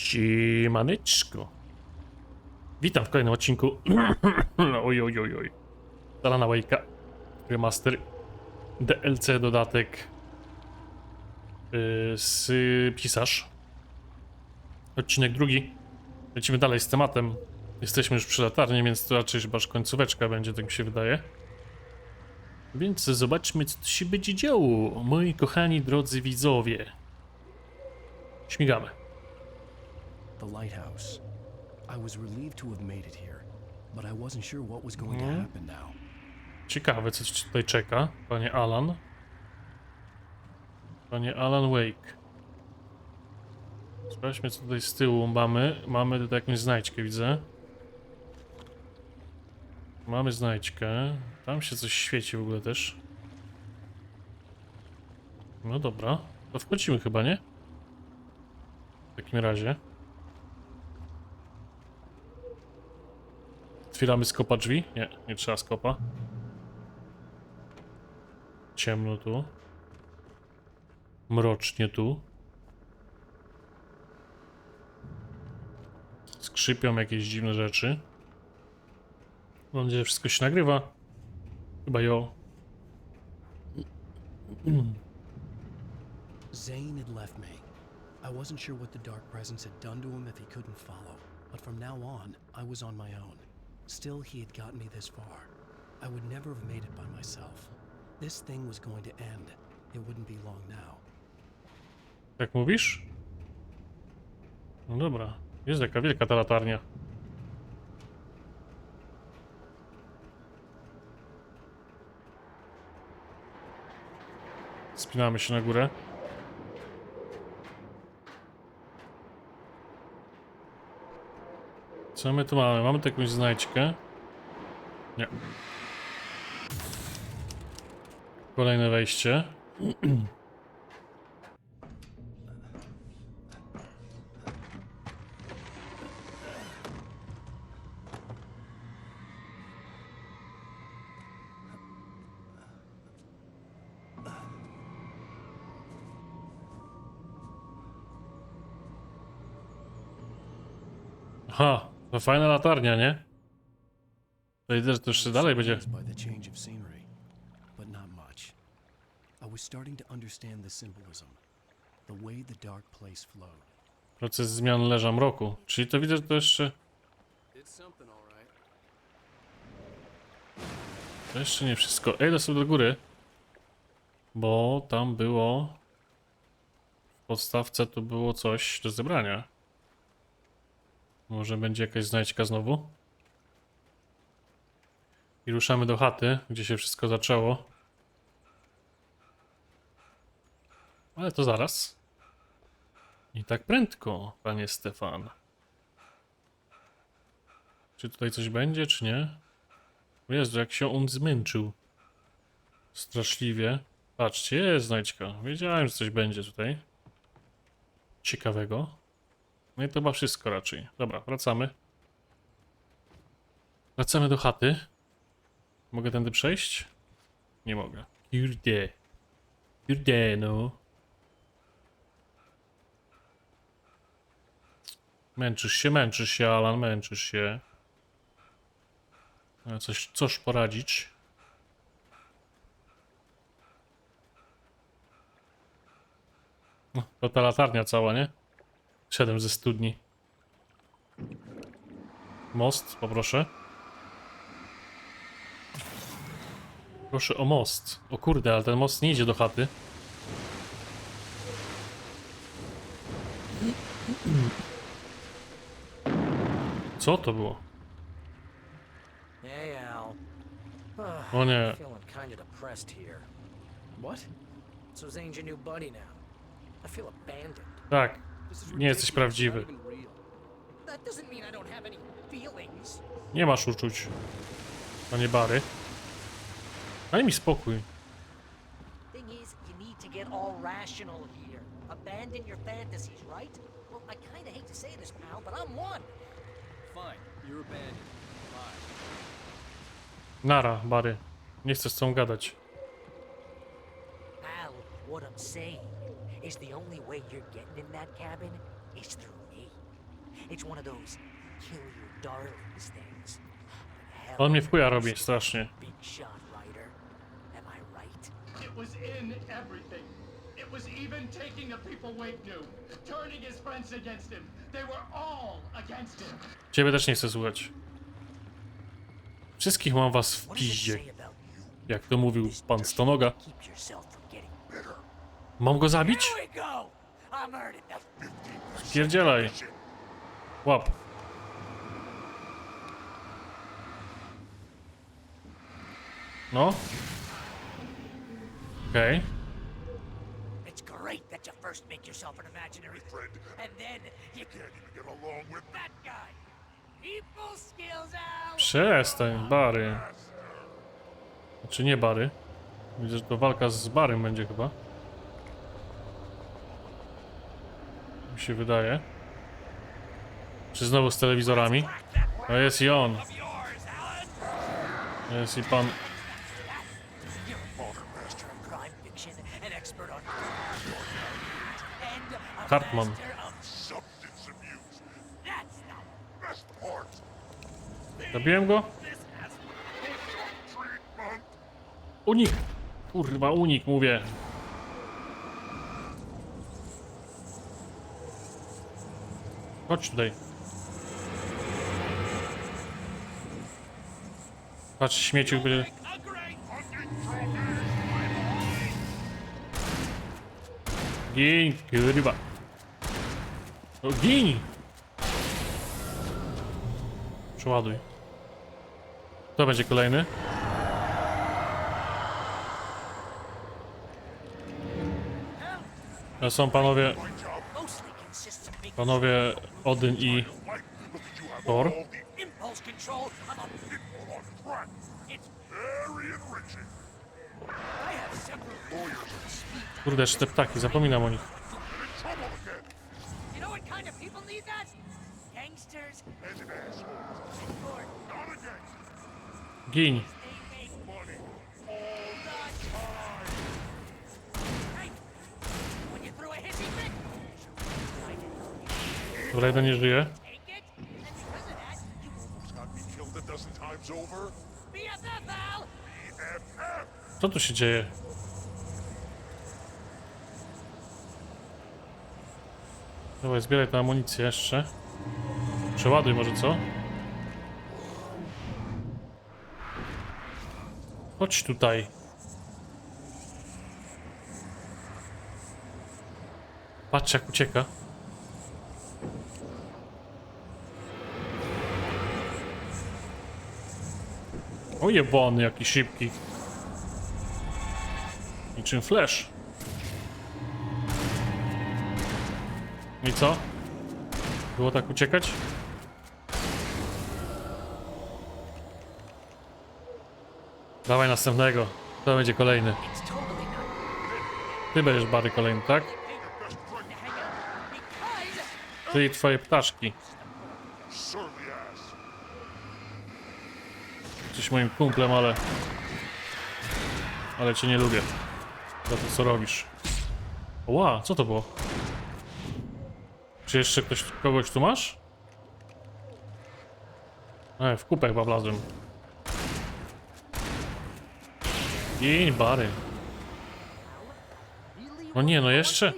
Siemaneczko. Witam w kolejnym odcinku. oj, oj, oj, oj. Alana Wake'a. Remaster. DLC dodatek. Yy, z pisarz. Odcinek drugi. Lecimy dalej z tematem. Jesteśmy już przy latarni, więc to raczej chyba końcóweczka będzie, tak mi się wydaje. Więc zobaczmy, co tu się będzie działo, moi kochani drodzy widzowie. Śmigamy. The lighthouse. I was relieved to have made it here, but I wasn't sure what was going to Mhm. happen now. Ciekawe, co ci tutaj czeka, panie Alan. Panie Alan Wake. Sprawdźmy, co tutaj z tyłu mamy. Mamy tutaj jakąś znajdźkę, widzę. Mamy znajdźkę. Tam się coś świeci w ogóle też. No dobra. To wchodzimy chyba, nie? W takim razie. Otwieramy skopa drzwi? Nie, nie trzeba skopa. Ciemno tu. Mrocznie tu. Skrzypią jakieś dziwne rzeczy. Mam nadzieję, że wszystko się nagrywa. Chyba jo. Zane had left me. I wasn't sure what the Dark Presence had done to him if he couldn't follow, but from now on, I was on my own. Still, he had gotten me this far. I would never have made it by myself. This thing was going to end. It wouldn't be long now. Jak mówisz? No dobra. Jest jaka wielka ta latarnia. Spinamy się na górę. Co my tu mamy? Mamy tu jakąś znajdźkę? Nie. Kolejne wejście. Aha, to fajna latarnia, nie? To idę, że to jeszcze dalej będzie. Surprised by the change of scenery, but not much. I was starting to understand the symbolism, the way the dark place flowed. Proces zmian leża mroku. Czyli to widzę, że to jeszcze... To jeszcze nie wszystko. Ej, sobie do góry. Bo tam było... W podstawce tu było coś do zebrania. Może będzie jakaś znajdźka znowu? I ruszamy do chaty, gdzie się wszystko zaczęło. Ale to zaraz. Nie tak prędko, panie Stefan. Czy tutaj coś będzie, czy nie? Jezu, jak się on zmęczył. Straszliwie. Patrzcie, jest znajdźka. Wiedziałem, że coś będzie tutaj. Ciekawego. No i to chyba wszystko raczej. Dobra, wracamy. Wracamy do chaty. Mogę tędy przejść? Nie mogę. Kurde. Kurde, no. Męczysz się, męczysz się, Alan, męczysz się. Ale coś, coś poradzić. No, to ta latarnia cała, nie? Siedem ze studni. Most, poproszę. Proszę o most. O kurde, ale ten most nie idzie do chaty. Co to było? Hey, Al. O nie. Feeling kind of depressed here. What? So Zane's your new buddy now. I feel abandoned. Tak, nie jesteś prawdziwy. Nie masz uczuć. Panie Bary. Daj mi spokój. Thing is, you need to get all rational here. Abandon your fantasies, right? Well, I kinda hate to say this, pal, but I'm one. Fine, you're abandoned. Fine. Nara, Bary. Nie chcę z tą gadać. Pal, what I'm saying is the only way you're getting in that cabin is through me. It's one of those kill your darlings things. Hell, On mnie w chuja robi strasznie. big shot writer. Am I right? It was in everything. It was even taking the people Wade knew, turning his friends against him. They were all against him. Ciebie też nie chcę słuchać. Wszystkich mam was w What does it piździe, say about you? jak to mówił pan Stonoga. Mam go zabić? Here we go! I'm earning the Pierdzielaj. Łap. No. Okej. It's great that you first make yourself an imaginary friend, and then you can't even get along with that guy. People skills out. Przestań, Bary. Znaczy nie Bary. Widzę, że to walka z Barym będzie chyba. Mi się wydaje. Czy znowu z telewizorami? No jest i on. Jest i pan... You're a modern master of crime fiction, an expert on and a Cartman. master of substance abuse. That's the best part. Zabiłem go? Unik! Kurwa, unik, mówię. Chodź tutaj. Patrz, śmieciu będzie... Gin, kurwa. No gin! Przeładuj. To będzie kolejny. To są panowie, panowie Odyn i Thor. Kurde, jeszcze te ptaki, zapominam o nich. You over. BFF, Al! BFF! Co tu się dzieje? Dawaj, zbieraj tę amunicję jeszcze. Przeładuj może, co? Chodź tutaj. Patrz jak ucieka. O jebany, jaki szybki. Niczym flash. I co? Było tak uciekać? Dawaj następnego. To będzie kolejny. Ty będziesz Bary kolejny, tak? Ty i twoje ptaszki. Jesteś moim kumplem, ale... Ale cię nie lubię. Za to, co robisz. Ła, co to było? Czy jeszcze ktoś, kogoś tu masz? E, w kupę chyba wlazłem. Gień, bary. No nie, no jeszcze.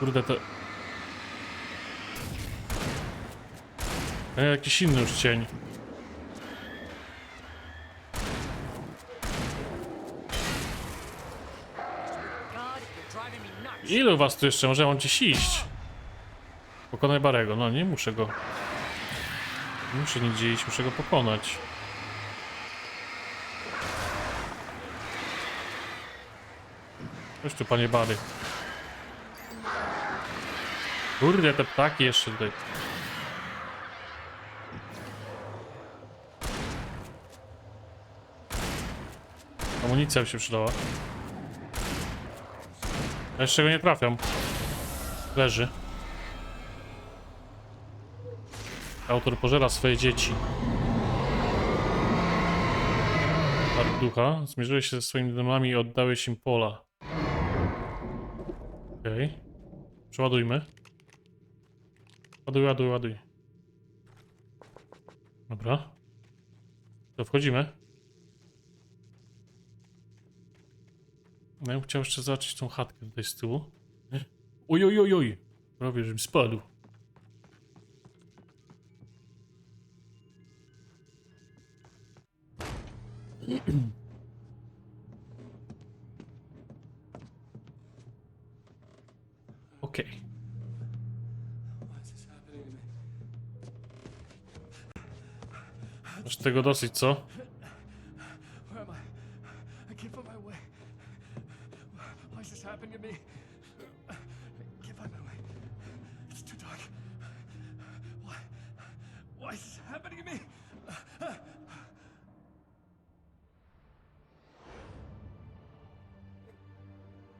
Kurde, to... E, jakiś inny już cień. Ilu was tu jeszcze? Może mam gdzieś iść? Pokonaj Barego. No nie muszę go. Nie muszę nigdzie iść, muszę go pokonać. Chodź tu, panie Bary. Kurde, te ptaki jeszcze tutaj. Amunicja by się przydała. Ja Jeszcze go nie trafiam. Leży. Autor pożera swoje dzieci. Arducha. Zmierzyłeś się ze swoimi demonami i oddałeś im pola. Okej. Przeładujmy. Ładuj, ładuj, ładuj. Dobra. To wchodzimy. No ja bym chciał jeszcze zobaczyć tą chatkę tutaj z tyłu. Oj, oj, oj, oj. Prawie, żebym spadł. Happening to me?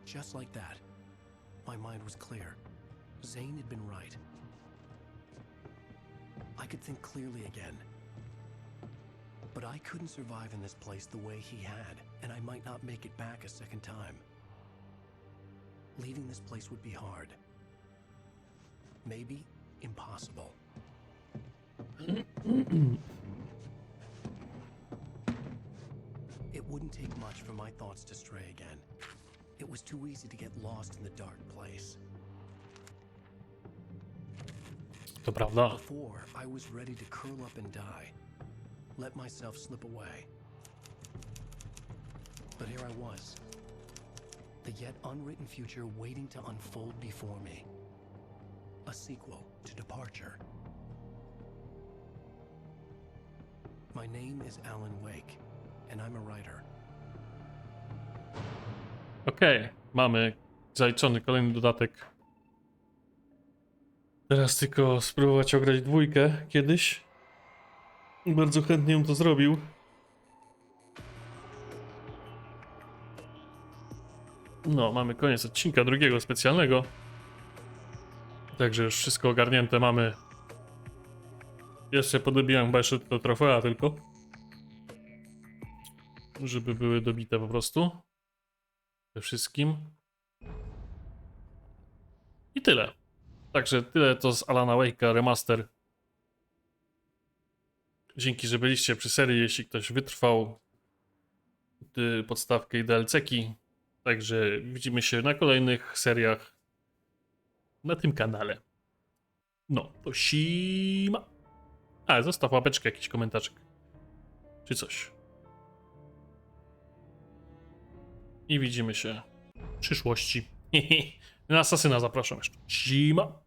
Just like that, my mind was clear. Zane had been right. I could think clearly again. But I couldn't survive in this place the way he had, and I might not make it back a second time. Leaving this place would be hard. Maybe impossible. It wouldn't take much for my thoughts to stray again. It was too easy to get lost in the dark place. To prawda. Before, I was ready to curl up and die. Let myself slip away. But here I was. The yet unwritten future waiting to unfold before me. A sequel to Departure. My name is Alan Wake, and I'm a writer. Okej, mamy zaliczony kolejny dodatek. Teraz tylko spróbować ograć dwójkę kiedyś. Bardzo chętnie bym to zrobił. No, mamy koniec odcinka drugiego specjalnego. Także już wszystko ogarnięte mamy. Jeszcze podobiłem chyba jeszcze do trofea tylko. Żeby były dobite po prostu we wszystkim. I tyle. Także tyle to z Alana Wake'a remaster. Dzięki, że byliście przy serii, jeśli ktoś wytrwał podstawkę i DLC-ki. Także widzimy się na kolejnych seriach na tym kanale. No, to sima. A, zostaw łapeczkę, jakiś komentarzek. Czy coś. I widzimy się w przyszłości. Na asasyna zapraszam jeszcze. Zima.